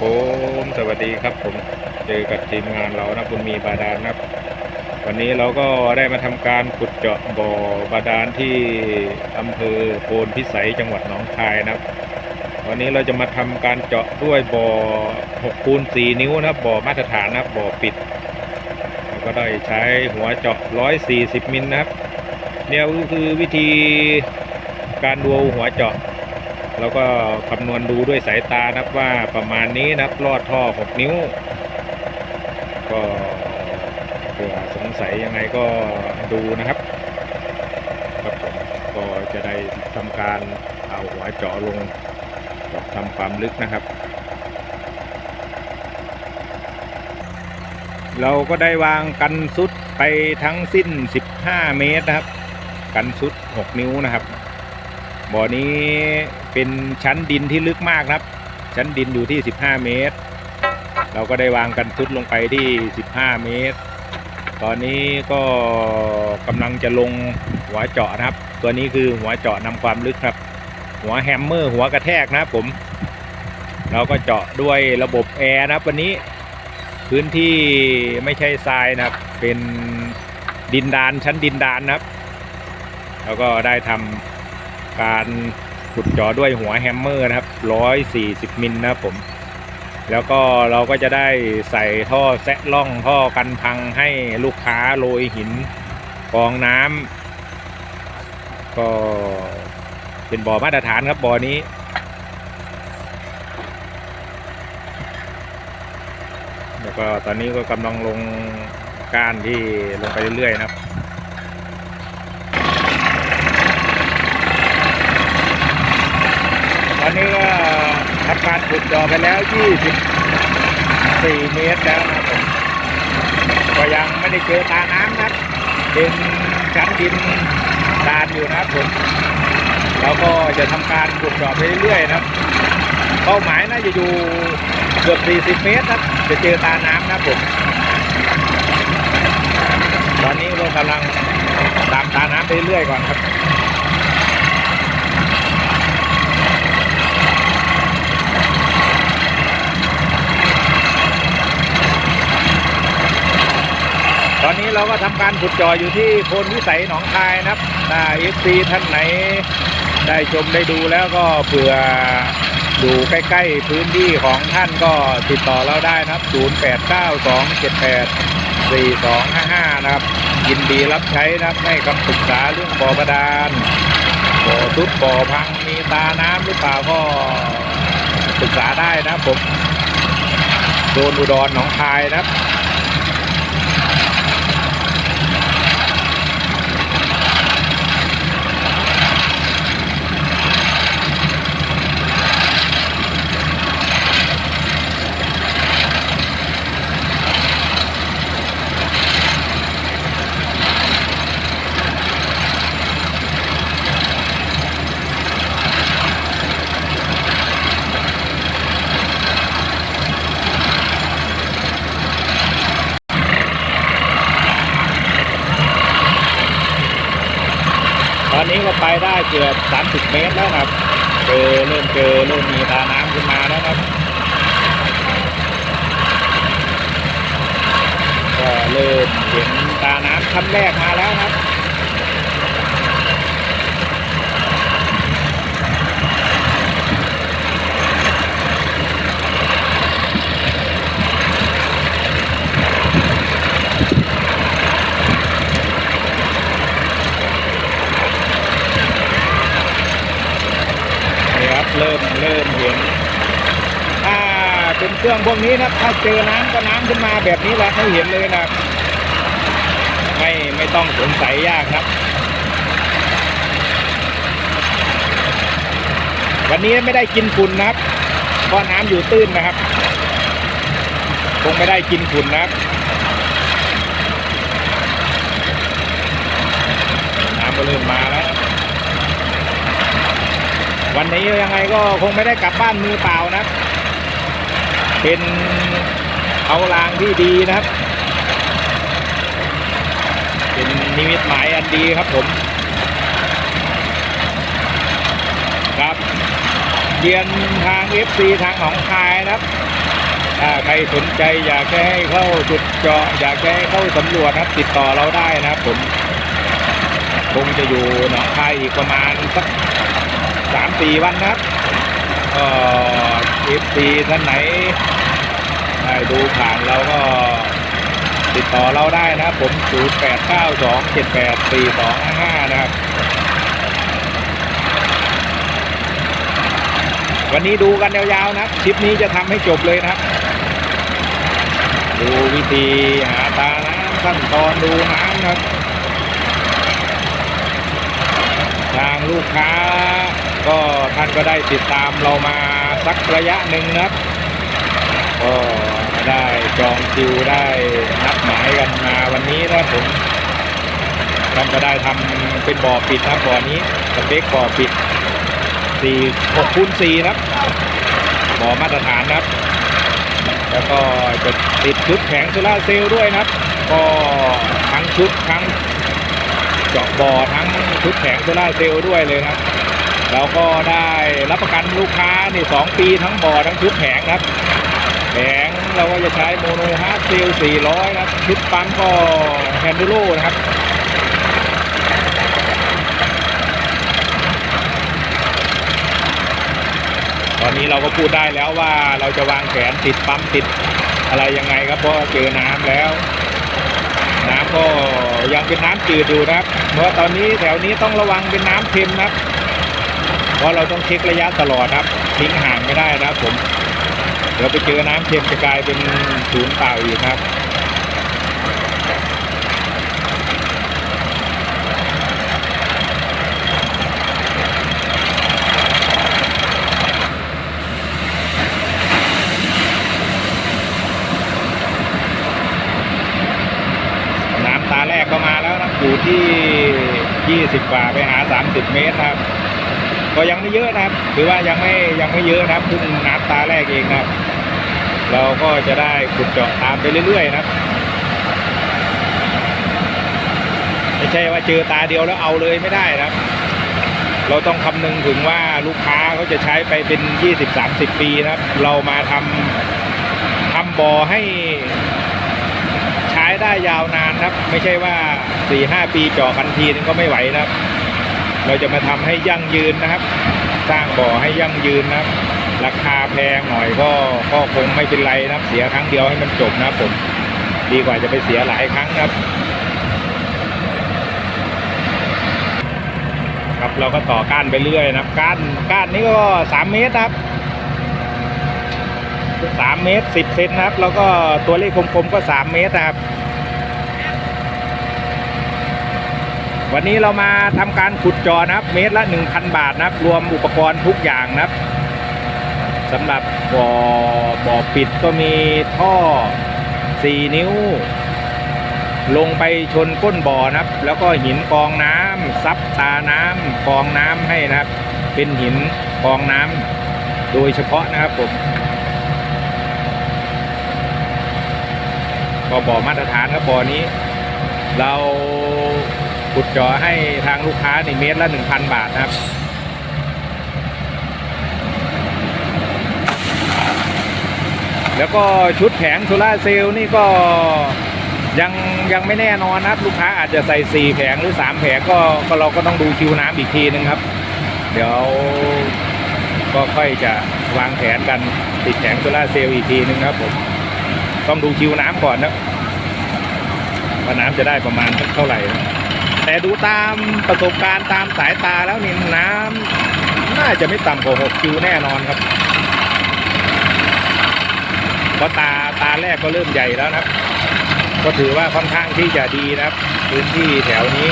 ผมสวัสดีครับผมเจอกับทีมงานเรานะบุญมีบาดาลนะครับ วันนี้เราก็ได้มาทำการขุดเจาะบ่อบาดาลที่อำเภอโพนพิสัยจังหวัดหนองคายนะครับ วันนี้เราจะมาทำการเจาะด้วยบ่อ6คูณ4นิ้วนะครับบ่อมาตรฐานนะครับบ่อปิดเราก็ได้ใช้หัวเจาะ 140 มิลนะครับเนี่ยก็คือวิธีการดูหัวเจาะ แล้วก็คำนวณดูด้วยสายตานับว่าประมาณนี้นะครับลอดท่อ 6 นิ้ว ก็เผื่อสงสัยยังไงก็ดูนะครับครับผมก็จะได้ทำการเอาหัวเจาะลงทำความลึกนะครับ เราก็ได้วางกันซุดไปทั้งสิ้น 15 เมตรนะครับ กันซุด 6 นิ้วนะครับ บ่อนี้เป็นชั้นดินที่ลึกมากครับ ชั้นดินอยู่ที่ 15 เมตร เราก็ได้วางกันซุดลงไปที่ 15 เมตร ตอนนี้ก็กำลังจะลงหัวเจาะนะครับ ตัวนี้คือหัวเจาะนำความลึกครับ หัวแฮมเมอร์ หัวกระแทกนะครับผม เราก็เจาะด้วยระบบแอร์นะครับวันนี้พื้นที่ไม่ใช่ทรายนะครับ เป็นดินดานชั้นดินดานนะครับ แล้วก็ได้ทำ การขุดเจาะด้วยหัวแฮมเมอร์นะครับ 140 มิลนะครับผม แล้วก็เราก็จะได้ใส่ท่อแซะล่องท่อกันพังให้ลูกค้าโรยหินกองน้ำก็เป็นบ่อมาตรฐานครับบ่อนี้แล้วก็ตอนนี้ก็กำลังลงก้านที่ลงไปเรื่อยๆนะครับ อนนี้ก็ทำการขุดจาะไปแล้ว 24 เมตรแล้วนะครับผมก็ยังไม่ได้เจอตาน้ำนะครับเป็นชั้นดินดานอยู่นะครับผมเราก็จะทำการขุดจาะไปเรื่อยๆนะครับ เป้าหมายน่าจะอยู่เกือบ 40 เมตรนะครับจะเจอตาน้ำนะครับผมตอนนี้เรากำลังตามตาน้ำไปเรื่อยๆก่อนครับ ตอนนี้ เราก็ทำการขุดจออยู่ที่โพนวิสัยหนองคายนะครับถ้าเอฟซีท่านไหนได้ชมได้ดูแล้วก็เผื่ออยู่ใกล้ ๆ พื้นที่ของท่านก็ติดต่อเราได้นะครับ 0892784255 นะครับ ยินดีรับใช้นะครับให้คำปรึกษาเรื่องบ่อบาดาลบ่อทุบบ่อพังมีตาน้ำหรือเปล่าก็ปรึกษาได้นะครับผมโซนอุดรหนองคายนะครับ วันนี้ก็ไปได้เกือบ 30 เมตรแล้วครับ เจอเริ่มเจอเริ่มมีตาน้ำขึ้นมาแล้วครับ ก็เริ่มเห็นตาน้ำขั้นแรกมาแล้วครับ เริ่มเริ่มเห็นถ้าเป็นเครื่องพวกนี้นะถ้าเจอน้ำก็น้ำขึ้นมาแบบนี้แหละให้เห็นเลยนะไม่ไม่ต้องสงสัยยากครับ วันนี้ไม่ได้กินฝุ่นนะครับเพราะน้ำอยู่ตื้นนะครับ คงไม่ได้กินฝุ่นนะครับน้ำก็เริ่มมาแล้ว วันนี้ยังไงก็คงไม่ได้กลับบ้านมือเปล่านะ เป็นเอาลางที่ดีนะครับ เป็นนิมิตหมายอันดีครับผม ครับเยียนทาง FC ทางหนองคายนะครับถ้าใครสนใจอยากจะให้เข้าจุดเจาะอยากจะให้เข้าสำรวจนะครับ ติดต่อเราได้นะครับผม คงจะอยู่หนองคายอีกประมาณสัก สามสี่วันนะครับก็เอฟซีท่านไหนได้ดูผ่านเราก็ติดต่อเราได้นะครับ ผม 0 8 9 2 7 8 4 2 5 5 นะครับ วันนี้ดูกันยาวๆนะคลิปนี้จะทำให้จบเลยนะครับ ดูวิธีหาตาน้ำขั้นตอนดูน้ำนะครับ ทางลูกค้า ก็ท่านก็ได้ติดตามเรามาสักระยะหนึ่งนะครับก็ได้จองคิวได้นัดหมายกันมาวันนี้นะครับผมท่านก็ได้ทำเป็นบ่อปิดนะครับบ่อนี้สเปคบ่อปิด4 6คูณ4นะครับบ่อมาตรฐานนะครับ แล้วก็จะติดชุดแผงโซล่าเซลล์ด้วยนะครับ ก็ทั้งชุดทั้งเจาะบ่อทั้งชุดแผงโซล่าเซลล์ด้วยเลยนะครับ เราก็ได้รับประกันลูกค้านี่สองปีทั้งบ่อทั้งชุดแผงนะครับแผงเราก็จะใช้โมโนฮาร์ดเซลล์400นะครับชุดปั๊มก็แฮนดูโลนะครับตอนนี้เราก็พูดได้แล้วว่าเราจะวางแผนติดปั๊มติดอะไรยังไงครับเพราะเจอน้ำแล้ว น้ำก็ยังเป็นน้ำจืดอยู่นะครับเพราะตอนนี้แถวนี้ต้องระวังเป็นน้ำเค็มนะครับ เพราะเราต้องเช็คระยะตลอดครับทิ้งห่างไม่ได้นะครับผมเดี๋ยวไปเจอน้ำเค็มจะกลายเป็นศูนย์เปล่าอีกครับน้ำตาแรกก็มาแล้วนะอยู่ที่ 20กว่าไปหา 30 เมตรครับ ก็ยังไม่เยอะนะครับถือว่ายังไม่ยังไม่เยอะนะครับเพิ่งน้ำตาแรกเองนะครับ เราก็จะได้ขุดเจาะตามไปเรื่อยๆนะครับไม่ใช่ว่าเจอตาเดียวแล้วเอาเลยไม่ได้นะครับ เราต้องคำนึงถึงว่าลูกค้าเขาจะใช้ไปเป็น 20-30 ปีนะครับ เรามาทำทำบ่อให้ใช้ได้ยาวนานครับ ไม่ใช่ว่า 4-5 ปีเจาะกันทีนึงก็ไม่ไหวนะครับ เราจะมาทำให้ยั่งยืนนะครับ สร้างบ่อให้ยั่งยืนนะครับ ราคาแพงหน่อยก็ก็คงไม่เป็นไรนะครับ เสียครั้งเดียวให้มันจบนะครับผมดีกว่าจะไปเสียหลายครั้งนะครับ ครับเราก็ต่อก้านไปเรื่อยนะครับ ก้านก้านนี้ก็สามเมตรนะครับสามเมตรสิบเซนนะครับ แล้วก็ตัวเลขกลมๆก็สามเมตรนะครับ วันนี้เรามาทำการขุดจอนะครับ เมตรละ 1,000 บาทนะครับ รวมอุปกรณ์ทุกอย่างนะครับสำหรับบ่อบ่อปิดก็มีท่อ 4 นิ้ว ลงไปชนก้นบ่อนะครับ แล้วก็หินกองน้ำซับตาน้ำกองน้ำให้นะครับ เป็นหินกองน้ำโดยเฉพาะนะครับผมก็บ่อมาตรฐานครับบ่อนี้ เรา ขุดเจาะให้ทางลูกค้าในเมตรละ 1,000 บาทนะครับแล้วก็ชุดแผงโซล่าเซลล์นี่ก็ยังยังไม่แน่นอนนะครับ ลูกค้าอาจจะใส่ 4 แผงหรือ 3 แผงก็ก็เราก็ต้องดูคิวน้ำอีกทีนึงครับ เดี๋ยวก็ค่อยจะวางแผนกันติดแผงโซล่าเซลล์อีกทีนึงครับผมต้องดูคิวน้ำก่อนนะว่าน้ำจะได้ประมาณเท่าไหร่นะ แต่ดูตามประสบการณ์ตามสายตาแล้วนี่น้ำน่าจะไม่ต่ำกว่า6คิวแน่นอนครับเพราะตาตาแรกก็เริ่มใหญ่แล้วนะครับ ก็ถือว่าค่อนข้างที่จะดีนะครับ พื้นที่แถวนี้